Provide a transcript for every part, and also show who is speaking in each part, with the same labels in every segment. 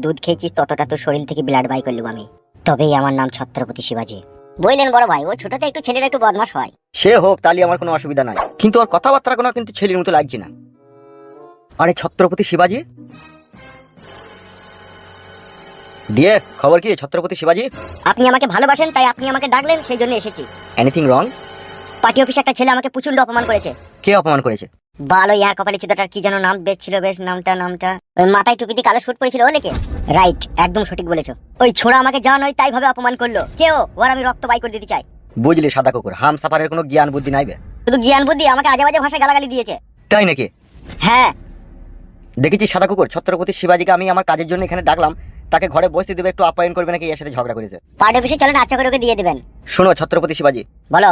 Speaker 1: দুধ খেয়েছি ততটা তো শরীর থেকে ব্লাড বাই করলাম আমি। তবেই আমার নাম ছত্রপতি শিবাজি। বললেন বড় ভাই ও ছোটতে একটু ছেলেরা একটু বদমাশ হয়।
Speaker 2: সে হোক তাহলে আমার কোনো অসুবিধা নাই। কিন্তু ওর কথাবার্তা কোনো কিন্তু ছেলের মতো লাগছে না। আরে ছত্রপতি শিবাজি? দিয়ে খবর কি ছত্রপতি শিবাজি?
Speaker 1: আপনি আমাকে ভালোবাসেন তাই আপনি আমাকে ডাকলেন সেই জন্য এসেছি।
Speaker 2: এনিথিং রং
Speaker 1: পার্টি অফিসে একটা ছেলে আমাকে প্রচণ্ড অপমান করেছে।
Speaker 2: কে অপমান করেছে?
Speaker 1: ভালো ইয়া কপালি চুদাটার কি যেন নাম বেশ ছিল বেশ নামটা নামটা। ওই মাথায় টুপি দিয়ে কালো শুট পড়েছিল ও লেকে? রাইট একদম সঠিক বলেছ। ওই ছোড়া আমাকে যা নয় তাই ভাবে অপমান করল। কেউ ওর আমি রক্ত বাই করে দিতে চাই।
Speaker 2: বুঝলি সাদা কুকুর হাম সাফারের কোনো জ্ঞান বুদ্ধি নাইবে
Speaker 1: শুধু জ্ঞান বুদ্ধি আমাকে আজে বাজে ভাষায় গালাগালি দিয়েছে।
Speaker 2: তাই নাকি?
Speaker 1: হ্যাঁ।
Speaker 2: দেখেছি সাদা কুকুর? ছত্রপতি শিবাজিকে আমি আমার কাজের জন্য এখানে ডাকলাম। তাকে ঘরে বসতে দেবে একটু আপ্যায়ন করবে নাকি? এর সাথে ঝগড়া করেছে।
Speaker 1: পার্টি অফিসে চলেন আচ্ছা করে ওকে দিয়ে দেবেন।
Speaker 2: শোনো ছত্রপতি শিবাজি।
Speaker 1: বলো।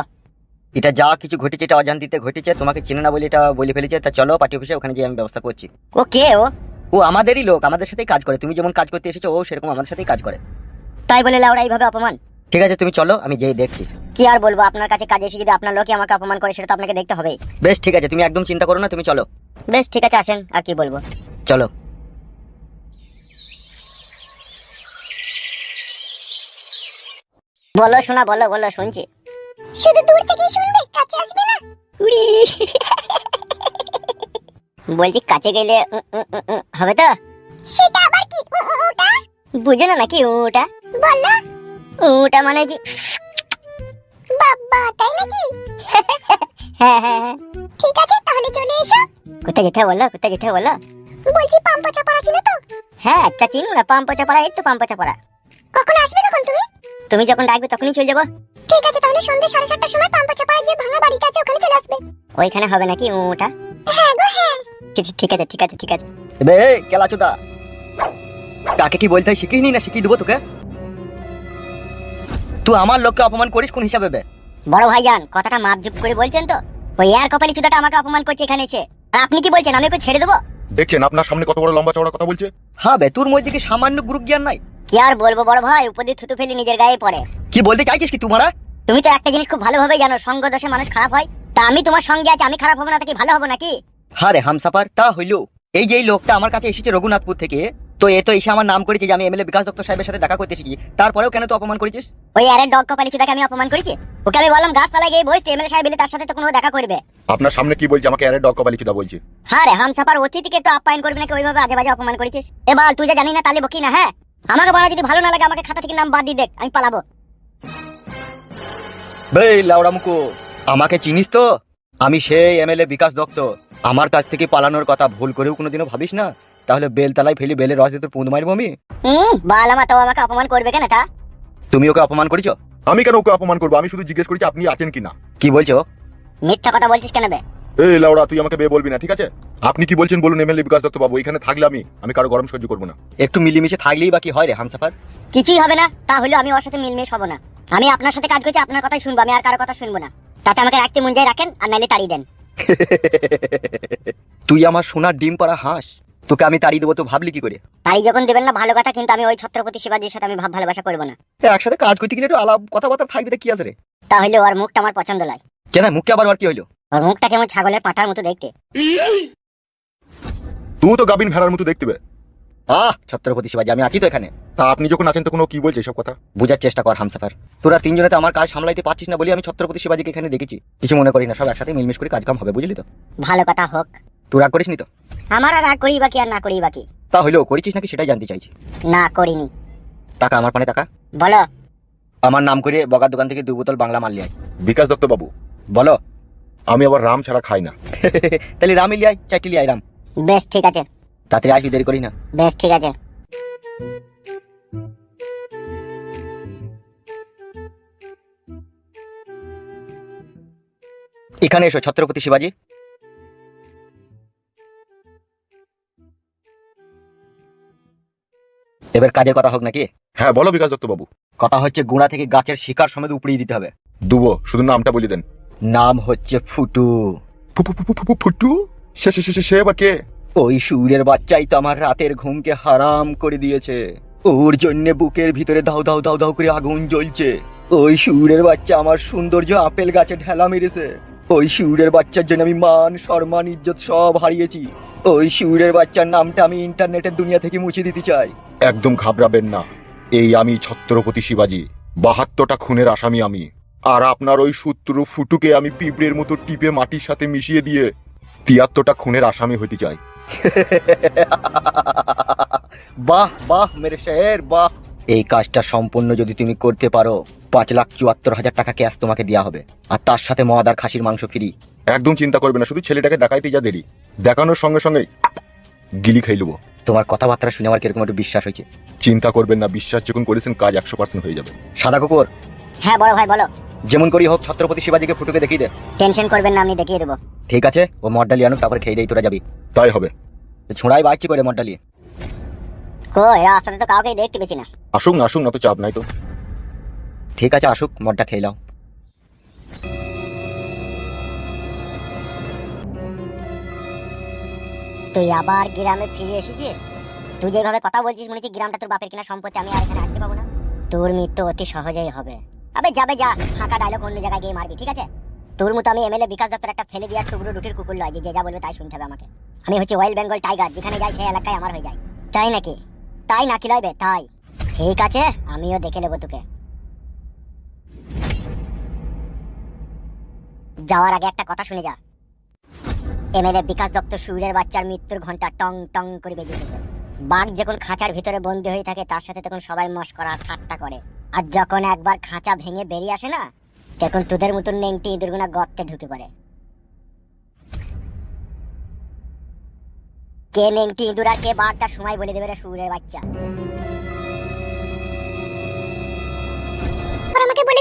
Speaker 2: এটা যা কিছু ঘটেছে এটা অজান্তিতে ঘটেছে তোমাকে চিনে না বলে এটা বলে ফেলেছে তা চলো পার্টি অফিসে ওখানে গিয়ে আমি ব্যবস্থা করছি।
Speaker 1: ও কে ও?
Speaker 2: ও আমাদেরই লোক আমাদের সাথেই কাজ করে। তুমি যেমন কাজ করতে এসেছ ও সেরকম আমাদের সাথেই কাজ করে।
Speaker 1: তাই বলে লাউড়া এইভাবে অপমান?
Speaker 2: ঠিক আছে তুমি চলো আমি যেই দেখছি।
Speaker 1: কি আর বলব আপনার কাছে কাজে এসে যদি আপনার লোকে আমাকে অপমান করে সেটা তো আপনাকে দেখতে হবে।
Speaker 2: বেশ ঠিক আছে তুমি একদম চিন্তা করো না তুমি চলো।
Speaker 1: বেশ ঠিক আছে আসেন আর কি বলব?
Speaker 2: চলো।
Speaker 1: বলো শোনা বলো বলো শুনছি। শুধু দূর থেকে শুনবে কাছে আসবে না? উড়ি। বলছি, কাছে গেলে হবে তো? সেটা আবার কি? ওটা? না নাকি ওটা? বলো ওটা মানে কি? বাবা, তাই নাকি? হ্যাঁ হ্যাঁ হ্যাঁ। ঠিক আছে, তাহলে চলে এসো। কোথায় যেতে বলো কোথায় যেতে বলো বলছি, পাম্পা চাপাড়া চিনো তো? হ্যাঁ একটা চিনো না, পাম্পা চাপাড়া একটু পাম্পা চাপাড়া। কখন আসবে কখন তুমি? তুমি যখন ডাকবে তখনই চলে যাব। ঠিক আছে তাহলে সন্ধ্যে সাড়ে সাতটার সময় পাম্পা চাপাড়া যে ভাঙা বাড়িটা আছে ওখানে চলে আসবে। ওইখানে হবে নাকি ওটা হ্যাঁ গো হ্যাঁ। ঠিক আছে ঠিক আছে ঠিক আছে
Speaker 2: এবে কেলাচোদা কাকে কি বলতে হয় শিখিয়ে নি না শিখিয়ে দেবো তোকে? তুই আমার লোককে অপমান করিস কোন হিসাবে বে?
Speaker 1: বড় ভাইজান কথাটা মাপজুপ করে বলছেন তো? ওই আর কপালি চুদাটা আমাকে অপমান করছে এখানে এসে। আর আপনি কি বলছেন আমি ওকে ছেড়ে দেবো?
Speaker 3: দেখছেন আপনার সামনে কত বড় লম্বা চওড়া কথা বলছে?
Speaker 2: হ্যাঁ বে তোর মধ্যে কি সামান্য গুরু জ্ঞান নাই?
Speaker 1: কি আর বলব বড় ভাই উপদি থুতু ফেলি নিজের গায়ে পড়ে।
Speaker 2: কি বলতে চাইছিস কি তোমারা?
Speaker 1: তুমি তো একটা জিনিস খুব ভালোভাবে জানো সঙ্গ দোষে মানুষ খারাপ হয়। তা আমি তোমার সঙ্গে আছি আমি খারাপ হব না তা কি ভালো হব নাকি?
Speaker 2: হ্যাঁ রে হামসাফার তা হইল। এই যে এই লোকটা আমার কাছে এসেছে রঘুনাথপুর থেকে তো এ তো এসে আমার নাম করেছে যে আমি এমএলএ বিকাশ দত্ত সাহেবের সাথে দেখা করতে এসেছি। তারপরেও কেন তো অপমান করেছিস?
Speaker 1: ওই আরের ডগ কপালি চুদাকে আমি অপমান করেছি? ওকে আমি বললাম গাছতলায় গিয়ে বসতে এমএলএ সাহেব এলে তার সাথে তো কোনো দেখা করবে।
Speaker 3: আপনার সামনে কি বলছে? আমাকে আরে ডগ কপালি চুদা বলছে?
Speaker 1: হ্যাঁ রে হাম সাপার অতিথিকে একটু আপ্যায়ন করবি নাকি ওইভাবে আজে বাজে অপমান করেছিস? এবার তুই যা জানি না তাহলে বকি না হ্যাঁ? আমাকে বলা যদি ভালো না লাগে আমাকে খাতা থেকে নাম বাদ দিয়ে দেখ আমি পালাবো।
Speaker 2: বেই লাউড়া মুকু আমাকে চিনিস তো? আমি সেই এমএলএ বিকাশ দত্ত। আমার কাছ থেকে পালানোর কথা ভুল করেও কোনোদিনও ভাবিস না? তাহলে বেলতলায় ফেলি বেলের রস দিয়ে তোর পুঁদ মারবো আমি?
Speaker 1: হুম বালামা তো আমাকে অপমান করবে কেন তা?
Speaker 2: তুমি ওকে অপমান করেছ?
Speaker 3: আমি কেন ওকে অপমান করব? আমি শুধু জিজ্ঞেস করেছি আপনি আছেন কিনা?
Speaker 2: কি বলছো?
Speaker 1: মিথ্যা কথা বলছিস কেন বে?
Speaker 3: এই লাউড়া তুই আমাকে বে বলবি না ঠিক আছে? আপনি কি বলছেন বলুন এমএলএ বিকাশ দত্ত বাবু এখানে থাকলে আমি আমি কারও গরম সহ্য করব না।
Speaker 2: একটু মিলিমিশে থাকলেই বাকি হয় রে হামসাফার?
Speaker 1: কিছুই হবে না তাহলে আমি ওর সাথে মিলমিশ হব না। আমি আপনার সাথে কাজ করছি আপনার কথাই শুনব আমি আর কারও কথা শুনব না। তাতে আমাকে রাখতে মন যায় রাখেন আর নাইলে তাড়িয়ে দেন।
Speaker 2: তুই আমার সোনার ডিম পাড়া হাঁস। তোকে আমি তাড়িয়ে দেবো তো ভাবলি কি করে?
Speaker 1: তাড়ি যখন দেবেন না ভালো কথা কিন্তু আমি ওই ছত্রপতি শিবাজির সাথে আমি ভাব ভালোবাসা করব না।
Speaker 2: একসাথে কাজ করতে গেলে একটু আলাপ কথাবার্তা থাকবে কি আছে রে?
Speaker 1: তাহলে ওর মুখটা আমার পছন্দ লাগে
Speaker 2: কেন মুখে আবার আর কি হইল?
Speaker 1: ওর মুখটা কেমন ছাগলের পাঠার মতো দেখতে।
Speaker 3: তুই তো গাবিন ভেড়ার মতো দেখতে
Speaker 2: আহ ছত্রপতি শিবাজি আমি আছি তো এখানে।
Speaker 3: তা আপনি যখন আছেন তখন ও কি বলছে সব কথা?
Speaker 2: বোঝার চেষ্টা কর হামসাফার। তোরা তিনজনে তো আমার কাজ সামলাইতে পারছিস না বলে আমি ছত্রপতি শিবাজিকে এখানে দেখেছি। কিছু মনে করি না সব একসাথে মিলমিশ করে কাজ কাম হবে বুঝলি তো?
Speaker 1: ভালো কথা হোক।
Speaker 2: তুই রাগ করিস নি তো?
Speaker 1: আমার আর রাগ করি বাকি আর না করি বাকি
Speaker 2: তা করেছিস নাকি সেটাই জানতে চাইছি।
Speaker 1: না করিনি।
Speaker 2: টাকা আমার পানে টাকা?
Speaker 1: বলো।
Speaker 2: আমার নাম করে বগার দোকান থেকে দু বোতল বাংলা মাল লিয়াই
Speaker 3: বিকাশ দত্ত বাবু
Speaker 2: বলো
Speaker 3: আমি আবার রাম ছাড়া খাই না।
Speaker 2: তাহলে রামই লিয়াই চারটি লিয়াই রাম।
Speaker 1: বেশ ঠিক আছে।
Speaker 2: তাড়াতাড়ি আসবি দেরি করি না।
Speaker 1: বেশ ঠিক আছে।
Speaker 2: এখানে এসো ছত্রপতি শিবাজি। এবার কাজের কথা হোক নাকি?
Speaker 3: হ্যাঁ বলো বিকাশ দত্ত বাবু
Speaker 2: কথা হচ্ছে গুড়া থেকে গাছের শিকার সমেত উপড়িয়ে দিতে হবে।
Speaker 3: দুবো শুধু নামটা বলে দেন।
Speaker 2: নাম হচ্ছে ফুটু।
Speaker 3: ফুটু? সে সে- সে- সে- আবার কে?
Speaker 2: ওই সুরের বাচ্চাই তো আমার রাতের ঘুমকে হারাম করে দিয়েছে। ওর জন্য বুকের ভিতরে দাও দাও দাও দাও করে আগুন জ্বলছে। ওই সুরের বাচ্চা আমার সৌন্দর্য আপেল গাছে ঢেলা মেরেছে। ওই সুরের বাচ্চার জন্য আমি মান সম্মান ইজ্জত সব হারিয়েছি। ওই শিউরের বাচ্চার নামটা আমি ইন্টারনেটের দুনিয়া থেকে মুছে দিতে চাই।
Speaker 3: একদম ঘাবড়াবেন না। এই আমি ছত্রপতি শিবাজি। বাহাত্তরটা খুনের আসামি আমি। আর আপনার ওই শত্রু ফুটুকে আমি পিঁপড়ের মতো টিপে মাটির সাথে মিশিয়ে দিয়ে তিয়াত্তরটা খুনের আসামি হতে চাই।
Speaker 2: বাহ বাহ মেরে শের বাহ। এই কাজটা সম্পূর্ণ যদি তুমি করতে পারো পাঁচ লাখ চুয়াত্তর হাজার টাকা ক্যাশ তোমাকে দেওয়া হবে। আর তার সাথে মদ আর খাসির মাংস ফ্রি
Speaker 3: একদম চিন্তা করবে না শুধু ছেলেটাকে দেখাইতে যা দেরি। দেখানোর সঙ্গে সঙ্গে গিলি খাই নেব
Speaker 2: তোমার কথাবার্তা শুনে আমার কীরকম একটু বিশ্বাস হয়েছে।
Speaker 3: চিন্তা করবেন না বিশ্বাস যখন করেছেন কাজ একশো পার্সেন্ট হয়ে যাবে।
Speaker 2: সাদা কুকুর।
Speaker 1: হ্যাঁ বড় ভাই বলো।
Speaker 2: যেমন করি হোক ছত্রপতি শিবাজিকে ফুটুকে দেখিয়ে দে।
Speaker 1: টেনশন করবেন না আমি দেখিয়ে দেবো।
Speaker 2: ঠিক আছে ও মডটা লিয়ে আনুক তারপরে খেয়ে দেই তোরা যাবি।
Speaker 3: তাই হবে।
Speaker 2: ছোঁড়াই বাচ্চি করে লিয়ে
Speaker 1: কই রাস্তাতে তো কাউকে দেখতে পেছি না।
Speaker 3: আসুক না আসুক না তো চাপ নাই তো।
Speaker 2: ঠিক আছে আসুক মডটা খেয়ে নাও।
Speaker 1: তুই আবার গ্রামে ফিরে এসেছিস? তুই যেভাবে কথা বলছিস মনে হচ্ছে গ্রামটা তোর বাপের কিনা সম্পত্তি আমি আর এখানে আসতে পাবো না। তোর মৃত্যু অতি সহজেই হবে। আবে যাবে যা ফাঁকা ডায়লগ অন্য জায়গায় গিয়ে মারবি ঠিক আছে? তোর মতো আমি এমএলএ বিকাশ দত্তর একটা ফেলে দেওয়ার টুকরো রুটির কুকুর লয় যে যে যা বলবে তাই শুনতে হবে আমাকে। আমি হচ্ছে ওয়েল বেঙ্গল টাইগার যেখানে যাই সেই এলাকায় আমার হয়ে যায়। তাই নাকি? তাই নাকি লয়বে তাই। ঠিক আছে, আমিও দেখে নেব তোকে। যাওয়ার আগে একটা কথা শুনে যা। এমএলএ বিকাশ দত্ত সুরের বাচ্চার মৃত্যুর ঘণ্টা টং টং করে বেজে উঠেছে। বাঘ যখন খাঁচার ভিতরে বন্দি হয়ে থাকে, তার সাথে তখন সবাই মশ করা, ঠাট্টা করে। আর যখন একবার খাঁচা ভেঙে বেরিয়ে আসে না, তখন তোদের মতন নেংটি ইঁদুরগুনা গর্তে ঢুকে পড়ে। কে নেংটি ইঁদুর আর কে বাঘটা সময় বলে দেবে রে সুরের বাচ্চা।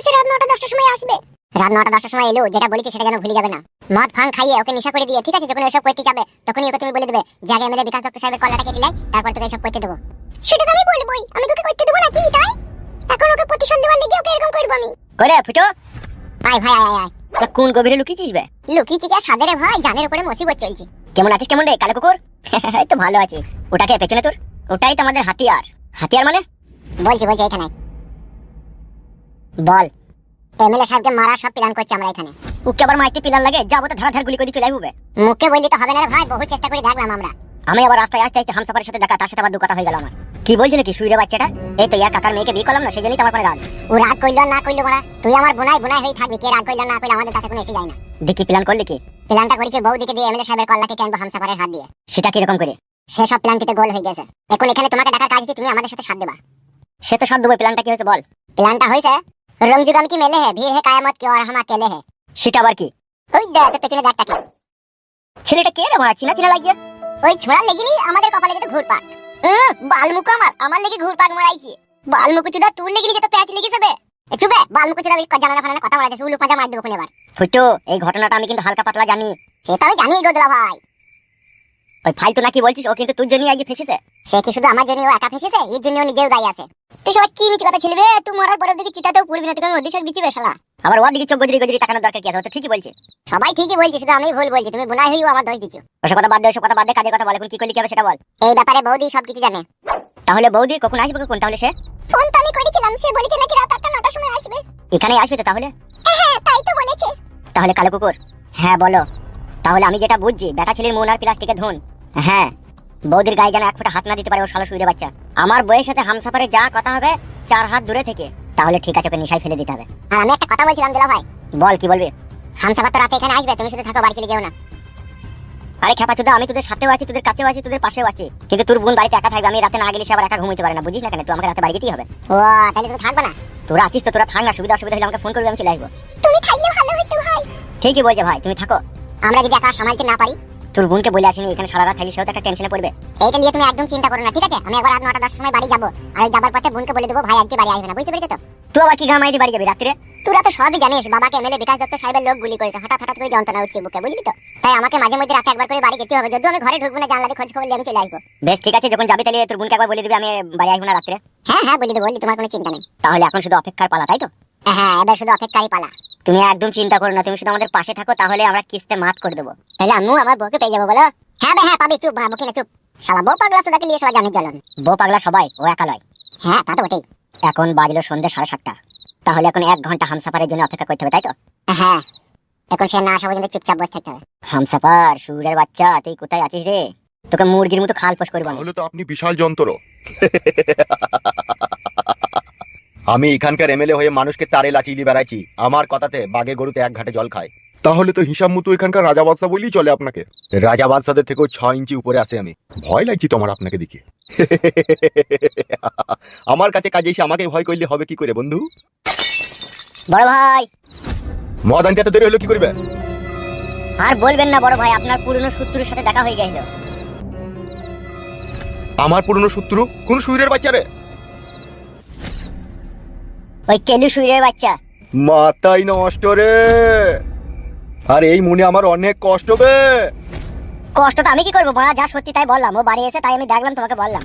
Speaker 1: বলেছে রাত নটা দশটার সময় আসবে। রাত নটা দশটার সময় এলো যেটা বলেছে সেটা যেন ভুলে যাবে না। মদ ফাং খাইয়ে ওকে নেশা করে দিয়ে ঠিক আছে যখন এসব করতে যাবে তখনই ওকে তুমি বলে দেবে যে আগে এমএলএ বিকাশ দত্ত সাহেবের কলাটা কেটে লাই তারপর তোকে এসব করতে দেবো। সেটা তো আমি বলবোই আমি তোকে করতে দেবো নাকি তাই? এখন ওকে প্রতিশোধ দেওয়ার লেগে ওকে এরকম করব আমি। করে ফুটো। আয় ভাই আয় আয়। তা কোন গভীরে লুকিয়েছিস বে? লুকিয়েছি কে সাদের ভাই জানের উপরে মুসিবত চলছে। কেমন আছিস কেমন রে কালো কুকুর? এই তো ভালো আছি। ওটাকে পেছনে তোর? ওটাই তো আমাদের হাতিয়ার। হাতিয়ার মানে? বলছি বলছি এখানে বল। এমএলএ সাহেবকে মারার সব প্ল্যান করছি আমরা এখানে। ওকে আবার মাইকে পিলার লাগে যাব তো ধারা ধার গুলি করে চলে আসবে মুখে বললি তো হবে না রে ভাই বহু চেষ্টা করে দেখলাম আমরা। আমি আবার রাস্তায় আসতে আসতে হামসাফারের সাথে দেখা তার সাথে আবার দু কথা হয়ে গেল আমার। কি বলছিল কি শুইরে বাচ্চাটা? এই তো ইয়ার কাকার মেয়েকে বিয়ে করলাম না সেই জন্যই তো আমার কোনো রাগ। ও রাগ করল না করল মারা তুই আমার বোনাই বোনাই হয়ে থাকবি কে রাগ করল না করলে আমাদের কাছে কোনো এসে যায় না। দেখি প্ল্যান করলি কি? প্ল্যানটা করেছে বৌদিকে দিয়ে এমএলএ সাহেবের কল্লাকে কেনবো হামসাফারের হাত দিয়ে। সেটা কীরকম করে? সে সব প্ল্যানটিতে গোল হয়ে গেছে। এখন এখানে তোমাকে দেখার কাজ আছে তুমি আমাদের সাথে সাথ দেবা। সে তো সাথ দেবো প্ল্যানটা কি হয়েছে বল? প্ল্যানটা হয়েছে রমজুগাম কি মেলে হ্যাঁ? ভিড় হ্যাঁ? কায়ামত কি? আর হাম আকেলে হ্যাঁ? সেটা আবার কি? ওই দেখ পেছনে দেখ কি ছেলেটা কে রে ভাড়া? চিনা চিনা লাগিয়ে। ওই ছোড়া লেগিনি আমাদের কপালে যেতে ঘুরপাক। হুম বালমুকু আমার আমার লেগে ঘুরপাক মরাইছি। বালমুকু চুদা তুই লেগিনি তো প্যাচ লেগে যাবে? এ চুবে বালমুকু চুদা ওই জানানা ফানানা কথা বলা যাচ্ছে উলু পাঁচা মার দেবো কোন এবার। ফুটো এই ঘটনাটা আমি কিন্তু হালকা পাতলা জানি। সে তো আমি জানি গোদলা ভাই। ওই ফালতু নাকি বলছিস? ও কিন্তু তুই জন্যই আজকে ফেসেছে। সে কি শুধু আমার জন্য ও একা ফেসেছে? এর জন্য ও নিজেও দায়ী আছে। তুই সবাই কি মিছি কথা ছিলবে? তুই মরার পরের দিকে চিটাতেও পড়বি না তুই ওদিকে বিচিবে শালা। আবার ওদিকে চোখ গজরি গজরি তাকানোর দরকার কি আছে? তো ঠিকই বলছে। সবাই ঠিকই বলছে শুধু আমি ভুল বলছি। তুমি বোনাই হইও আমার দোষ ওসব কথা বাদ দে ওসব কথা বাদ দে কাজের কথা বল এখন কি করলি কি হবে সেটা বল। এই ব্যাপারে বৌদি সবকিছু জানে। তাহলে বৌদি কখন আসবে কখন? তাহলে সে? ফোন তো আমি করেছিলাম সে বলেছে নাকি রাত আটটা নটার সময় আসবে। এখানেই আসবে তো তাহলে? হ্যাঁ তাই তো বলেছে। তাহলে কালো কুকুর। হ্যাঁ বলো। তাহলে আমি যেটা বুঝছি বেটা ছেলের মন আর প্লাস্টিকের ধুন। হ্যাঁ। বৌদির গায়ে যেন এক ফোঁটা হাত না দিতে পারে ও শালা শুয়ে বাচ্চা। আমার বইয়ের সাথে হামসাফারে যা কথা হবে চার হাত দূরে থেকে তাহলে ঠিক আছে ওকে নিশায় ফেলে দিতে হবে। আর আমি একটা কথা বলছিলাম দিলা ভাই। বল কি বলবি? হামসাফার তো রাতে এখানে আসবে তুমি শুধু থাকো বাড়ি চলে যেও না। আরে খেপা চুদা আমি তোদের সাথেও আছি তোদের কাছেও আছি তোদের পাশেও আছি। কিন্তু তোর বোন বাড়িতে একা থাকবে আমি রাতে না গেলে সে আবার একা ঘুমাইতে পারে না বুঝিস না কেন? তুই আমাকে রাতে বাড়ি যেতেই হবে। ও তাহলে তুমি থাকবে না? তোরা আছিস তো তোরা থাক না সুবিধা অসুবিধা হলে আমাকে ফোন করবি আমি চলে আসব। তুমি থাকলে ভালো হইতো ভাই। ঠিকই বলছে ভাই তুমি থাকো। আমরা যদি একা সামালতে না পারি তোর বোনকে বলে আসিনি এখানে সারা রাত থাকলে সেও তো একটা টেনশনে পড়বে। এইটা নিয়ে তুমি একদম চিন্তা করো না ঠিক আছে? আমি একবার রাত নটা দশ সময় বাড়ি যাব। আর ওই যাবার পথে বোনকে বলে দেবো ভাই আজকে বাড়ি আসবে না। বুঝতে পেরেছ তো? তুই আবার কি গামাই দিয়ে বাড়ি যাবি রাত্রে? তোরা তো সবই জানিস বাবাকে এমএলএ বিকাশ দত্ত সাহেবের লোক গুলি করেছে। হঠাৎ হঠাৎ করে যন্ত্রণা উঠছে বুকে বুঝলি তো? তাই আমাকে মাঝে মধ্যে রাতে একবার করে বাড়ি যেতে হবে। যদি আমি ঘরে ঢুকবো না জানলা খোঁজ খবর নিয়ে আমি চলে আসব। বেশ ঠিক আছে যখন যাবি তাহলে তোর বোনকে একবার বলে দিবি আমি বাড়ি আসব না রাত্রে। হ্যাঁ হ্যাঁ বলে দেবো বললি তোমার কোনো চিন্তা নেই। তাহলে এখন শুধু অপেক্ষার পালা তাই তো? হ্যাঁ এবার শুধু অপেক্ষারই পালা। তুমি একদম চিন্তা করো না তুমি শুধু আমাদের পাশে থাকো তাহলে আমরা কিস্তে মাত করে দেবো। তাহলে আমিও আমার বউকে পেয়ে যাব বলো? হ্যাঁ বে হ্যাঁ পাবি চুপ বাবু কিনা চুপ। শালা বউ পাগলা সাদাকে নিয়ে সবাই জানিস জ্বলন। বউ পাগলা সবাই ও একা লয় হ্যাঁ তা তো বটেই। এখন বাজলো সন্ধ্যে সাড়ে সাতটা। তাহলে এখন এক ঘণ্টা হামসাফারের জন্য অপেক্ষা করতে হবে তাই তো? হ্যাঁ। এখন সে না আসা পর্যন্ত চুপচাপ বসে থাকতে হবে। হামসাফার সুরের বাচ্চা তুই কোথায় আছিস রে? তোকে মুরগির মতো খাল পোষ করব।
Speaker 3: তাহলে তো আপনি বিশাল যন্ত্র।
Speaker 2: আমি এখানকার এমএলএ হয়ে মানুষকে তারে লাচিয়ে দিয়ে বেড়াইছি। আমার কথাতে বাগে গরুতে এক ঘাটে জল খায়।
Speaker 3: তাহলে তো হিসাব মতো এখানকার রাজা বাদশা বলেই চলে আপনাকে।
Speaker 2: রাজা বাদশাদের থেকেও ছ ইঞ্চি উপরে আছে আমি।
Speaker 3: ভয় লাগছি তোমার আপনাকে দেখে।
Speaker 2: আমার কাছে কাজে এসে আমাকে ভয় করলে হবে কি করে বন্ধু?
Speaker 1: বড় ভাই।
Speaker 2: মদ আনতে এত দেরি হলো কি করবে?
Speaker 1: আর বলবেন না বড় ভাই আপনার পুরনো শত্রুর সাথে দেখা হয়ে গেছিল।
Speaker 3: আমার পুরনো শত্রু? কোন সুইরের বাচ্চা রে?
Speaker 1: ওই কেলু সুইরের বাচ্চা।
Speaker 2: মাথাই নষ্ট রে। আর এই মনে আমার অনেক কষ্ট বে।
Speaker 1: কষ্ট তো আমি কি করব? মারা যা সত্যি তাই বললাম। ও বাড়ি এসে তাই আমি দেখলাম তোমাকে বললাম।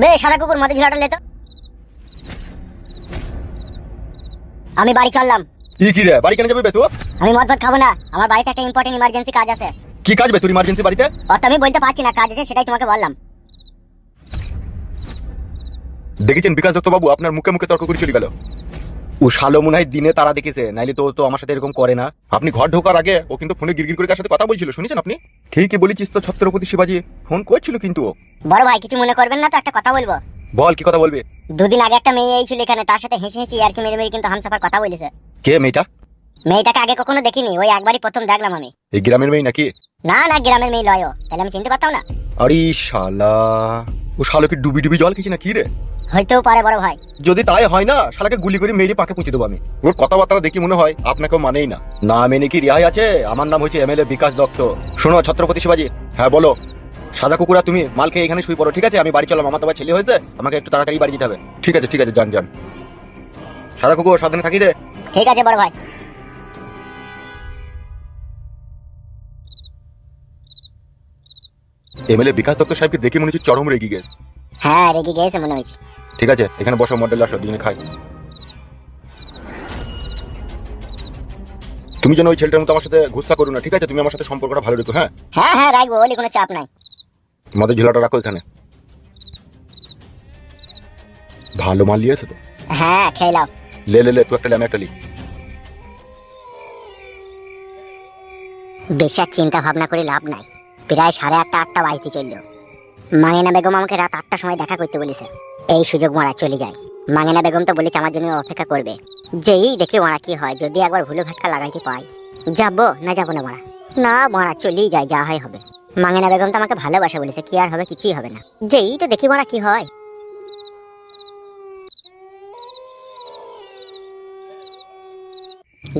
Speaker 1: বে সাদা কুকুর মধ্যে ঝুলাটা লেতো আমি বাড়ি চললাম।
Speaker 2: কি কি রে? বাড়ি কেন যাবে বে তুই?
Speaker 1: আমি মদ মদ খাব না। আমার বাড়িতে একটা ইম্পর্টেন্ট ইমার্জেন্সি কাজ আছে।
Speaker 2: কি কাজ বে তোর ইমার্জেন্সি বাড়িতে?
Speaker 1: অত আমি বলতে পারছি না কাজ আছে সেটাই তোমাকে বললাম।
Speaker 3: দেখেছেন? বিকাশ দত্ত বাবু আপনার মুখে মুখে তর্ক করে চলে গেল।
Speaker 2: ও শালো মনে হয় দিনে তারা দেখেছে। নাইলে তো তো আমার সাথে এরকম করে না।
Speaker 3: আপনি ঘর ঢোকার আগে ও কিন্তু ফোনে গিরগির করে কার সাথে কথা বলছিল শুনেছেন আপনি? ঠিকই বলেছিস তো ছত্রপতি শিবাজি। ফোন করছিল কিন্তু ও।
Speaker 1: বড় ভাই কিছু মনে করবেন না তো একটা কথা বলব।
Speaker 2: বল কি কথা বলবি?
Speaker 1: দুদিন আগে একটা মেয়ে এই ছিল এখানে তার সাথে হেসে হেসে আর কি মেরে মেরে কিন্তু হামসাফার কথা বলেছে।
Speaker 2: কে মেয়েটা?
Speaker 1: মেয়েটাকে আগে কখনো দেখিনি ওই একবারই প্রথম দেখলাম আমি।
Speaker 3: এই গ্রামের মেয়ে নাকি?
Speaker 1: না না গ্রামের মেয়ে লয় তাহলে আমি চিনতে পারতাম না।
Speaker 3: আরে শালা। ও শালোকে ডুবি ডুবি জল খেয়েছি না কি রে?
Speaker 1: হইতেও পারে বড় ভাই।
Speaker 2: যদি তাই হয় না শালাকে গুলি করে মেরে পাকে পুঁতে দেবো আমি।
Speaker 3: ওর কথাবার্তা দেখি মনে হয় আপনাকেও মানেই না।
Speaker 2: না মেনে কি রেহাই আছে? আমার নাম হচ্ছে এমএলএ বিকাশ দত্ত। শোনো ছত্রপতি শিবাজি
Speaker 3: হ্যাঁ বলো।
Speaker 2: সাদা কুকুরা তুমি মাল খেয়ে এখানে শুয়ে পড়ো ঠিক আছে? আমি বাড়ি চলাম আমার তো আবার ছেলে হয়েছে আমাকে একটু তাড়াতাড়ি বাড়ি যেতে হবে।
Speaker 3: ঠিক আছে ঠিক আছে যান যান।
Speaker 2: সাদা কুকুর সাবধানে থাকি রে।
Speaker 1: ঠিক আছে বড় ভাই।
Speaker 3: এমএলএ বিকাশ দত্ত সাহেবকে দেখে মনে হচ্ছে চরম রেগে গেছে।
Speaker 1: হ্যাঁ রেগে গেছে মনে হয়েছে
Speaker 3: ঠিক আছে এখানে বসো মডেল আসো দুজনে খাই। তুমি যেন ওই ছেলেটার মতো আমার সাথে ঘুষা করো না ঠিক আছে? তুমি আমার সাথে সম্পর্কটা ভালো রেখো হ্যাঁ?
Speaker 1: হ্যাঁ হ্যাঁ রাখব বলি কোনো চাপ নাই।
Speaker 3: মদের ঝোলাটা রাখো এখানে। ভালো মাল নিয়েছে তো।
Speaker 1: হ্যাঁ খেয়ে নাও।
Speaker 3: লে লে লে তুই একটা আমি একটা লি।
Speaker 1: বেশি চিন্তা ভাবনা করে লাভ নাই। প্রায় সাড়ে আটটা আটটা বাজতে চলল। মাঙেনা বেগম আমাকে রাত আটটা সময় দেখা করতে বলেছে। এই সুযোগ মারা চলে যায় মাঙ্গেনা বেগম তো বলেছে আমার জন্য অপেক্ষা করবে। যেই দেখে মারা কি হয়, যদি একবার ভুলো ভাটকা লাগাইতে পাই। যাব না যাব না মারা। না মারা, চলেই যায় যা হয় হবে। মাঙ্গেনা বেগম তো আমাকে ভালোবাসা বলেছে, কি আর হবে, কিছুই হবে না। যেই তো দেখি মারা কি হয়।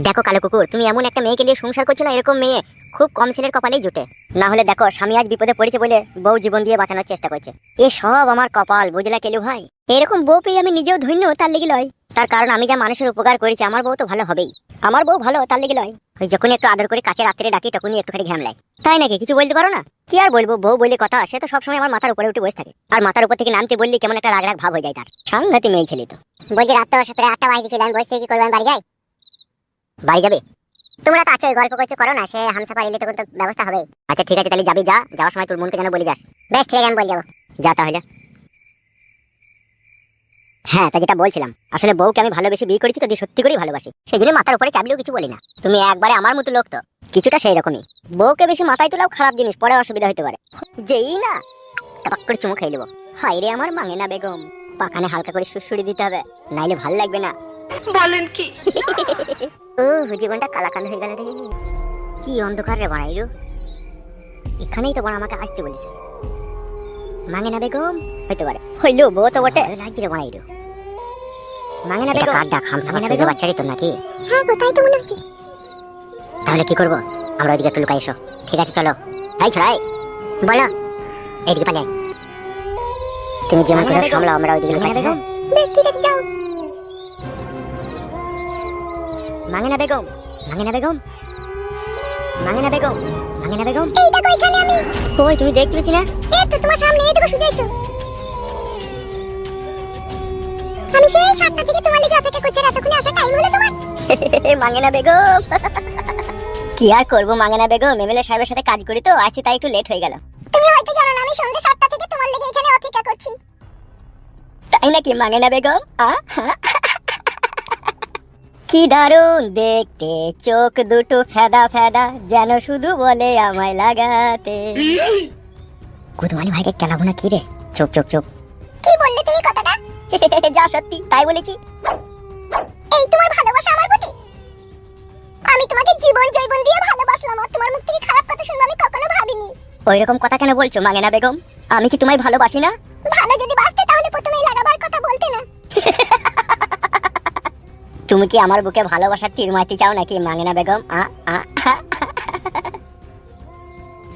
Speaker 1: দেখো কালো কুকুর, তুমি এমন একটা মেয়েকে নিয়ে সংসার করছ না, এরকম মেয়ে খুব কম ছেলের কপালেই জুটে। না হলে দেখো, স্বামী আজ বিপদে পড়েছে বলে বউ জীবন দিয়ে বাঁচানোর চেষ্টা করছে। এ সব আমার কপাল, বুঝলা কেলু ভাই? এরকম বউ পেয়ে আমি নিজেও ধন্য, তার লেগে লয়। তার কারণ আমি যা মানুষের উপকার করেছি, আমার বউ তো ভালো হবেই। আমার বউ ভালো, তার লেগে লয়। ওই যখন একটু আদর করে কাছে রাত্রে ডাকি, তখনই একটুখানি ঘ্যাম লাই তাই নাকি, কিছু বলতে পারো না? কি আর বলব, বউ বলে কথা, সে তো সবসময় আমার মাথার উপরে উঠে বসে থাকে। আর মাথার উপর থেকে নামতে বললি কেমন একটা রাগ রাগ ভাব হয়ে যায় তার। সাংঘাতি মেয়ে ছেলে তো। বলছি, রাত সাথে আটটা বাজে ছিল আমি বসে কি করব আমি বাড়ি যাই? বাড়ি যাবে? তোমরা তো আছো গল্প করছ করো না সে হামসা পারিলে তখন তো ব্যবস্থা হবে আচ্ছা ঠিক আছে তাহলে যাবি যা যাওয়ার সময় তোর মনকে যেন বলে যাস। বেশ ঠিক আছে আমি বলে যাব। যা তাহলে। হ্যাঁ তা যেটা বলছিলাম আসলে বউকে আমি ভালোবেসে বিয়ে করেছি তো দিয়ে সত্যি করেই ভালোবাসি। সেই জন্য মাথার উপরে চাবলেও কিছু বলি না। তুমি একবারে আমার মতো লোক তো কিছুটা সেই রকমই। বউকে বেশি মাথায় তোলাও খারাপ জিনিস পরে অসুবিধা হতে পারে। যেই না টাপাক করে চুমু খেয়ে নেব। হাই রে আমার মাঙে না বেগম। পাখানে হালকা করে সুড়সুড়ি দিতে হবে নাইলে ভালো লাগবে না।
Speaker 4: বলেন কি?
Speaker 1: ও জীবনটা কালাকান্দ হয়ে গেল রে। কি অন্ধকার রে বাড়াইলো। এখানেই তো বড় আমাকে আসতে বলেছে। মাঙে না বেগম? হইতে পারে। হইল বউ তো বটে। লাগছে রে বাড়াইলো। মাঙে না বেগম? কার ডাক? হামসা মাসুদের বাচ্চারই তো নাকি? হ্যাঁ গো তাই তো মনে হচ্ছে। তাহলে কি করব? আমরা ওইদিকে একটু লুকাই এসো। ঠিক আছে চলো। তাই ছড়াই বলো। এইদিকে আয়। তুমি যেমন করে সামলাও আমরা ওইদিকে লুকাই হ্যাঁ? বেশ ঠিক আছে যাও। মাঙ্গেনা বেগম মাঙ্গেনা বেগম। মাঙ্গেনা বেগম মাঙ্গেনা বেগম। এই দেখো এখানে আমি। কই তুমি দেখতে পেছি না? এই তো তোমার সামনে এই দেখো শুয়ে আছো আমি সেই সাতটা থেকে তোমার লাগি অপেক্ষা করছি এতক্ষণে আসার টাইম হলো তোমার। মাঙ্গেনা বেগম। কি আর করব মাঙ্গেনা বেগম? এমএলএ সাহেবের সাথে কাজ করি তো আজকে তাই একটু লেট হয়ে গেল। তুমি হয়তো জানো না আমি সন্ধ্যে সাতটা থেকে তোমার লাগি এখানে অপেক্ষা করছি। তাই নাকি মাঙ্গেনা বেগম? আ হ্যাঁ কি দারুণ দেখতে। চোখ দুটো ফেদা ফেদা, যেন শুধু বলে আমায় লাগাতে। কুদমানি ভাইকে কেলাবো না কি রে? চুপ চুপ চুপ। কি বললে তুমি কথাটা? যা সত্যি, তাই বলেছি। এই তোমার ভালোবাসা আমার প্রতি? আমি তোমাকে জীবন জৈবন দিয়ে ভালোবাসলাম, আর তোমার মুখ থেকে খারাপ কথা শুনব আমি কখনো ভাবিনি। ওই রকম কথা কেন বলছো মাঙ্গেনা বেগম? আমি কি তোমায় ভালোবাসি না? তুমি কি আমার বুকে ভালোবাসার তীর মারতে চাও নাকি মাঙ্গেনা বেগম? আ আ।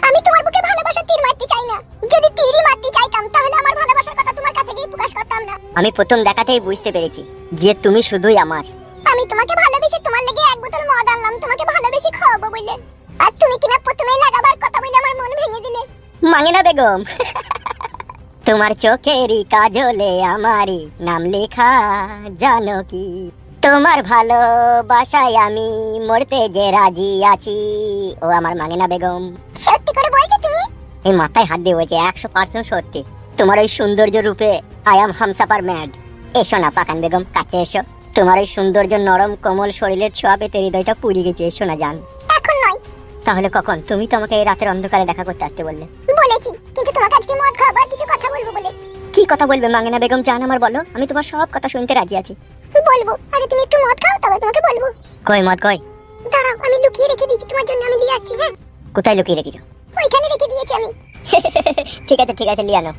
Speaker 1: আমি তোমার বুকে ভালোবাসার তীর মারতে চাই না। যদি তীরই মারতে চাইতাম তাহলে আমার ভালোবাসার কথা তোমার কাছে গিয়ে প্রকাশ করতাম না। আমি প্রথম দেখাতেই বুঝতে পেরেছি যে তুমি শুধুই আমার। আমি তোমাকে ভালোবেসে তোমার লেগে এক বোতল মদ আনলাম তোমাকে ভালোবেসে খাওয়াবো বলে। আর তুমি কিনা প্রথমেই লাগাবার কথা বলে আমার মন ভেঙে দিলে। মাঙ্গেনা বেগম তোমার চোখেরই কাজলে আমারই নাম লেখা জানো কি? তোমার ভালোবাসায় আমি মরতে যে রাজি আছি। ও আমার মাঙ্গেনা বেগম। সত্যি করে বলছো তুমি? এই মাথায় হাত দিয়ে বলছে একশো পার্সেন্ট সত্যি। তোমার ওই সৌন্দর্য রূপে আই এম হামসাপার ম্যাড এসো না পাকান বেগম কাছে এসো। তোমার ওই সৌন্দর্য নরম কোমল শরীরের ছোঁয়া পেতে হৃদয়টা পুড়ে গেছে এসো না জান এখন নয়। তাহলে কখন? তুমি তো আমাকে এই রাতের অন্ধকারে দেখা করতে আসতে বললে। বলেছি কিন্তু তোমাকে আজকে মদ খাবার কিছু কথা বলব বলে। কি কথা বলবে মাঙ্গেনা বেগম? জান আমার বলো। আমি তোমার সব কথা শুনতে রাজি আছি। বলব। আরে তুমি একটু মদ খাও তবে তোমাকে বলব। কই মদ কই? দাঁড়াও আমি লুকিয়ে রেখে দিয়েছি তোমার জন্য আমি নিয়ে আসছি হ্যাঁ? কোথায় লুকিয়ে রেখেছো? ওইখানে রেখে দিয়েছি আমি। ঠিক আছে ঠিক আছে লিয়ে আনো।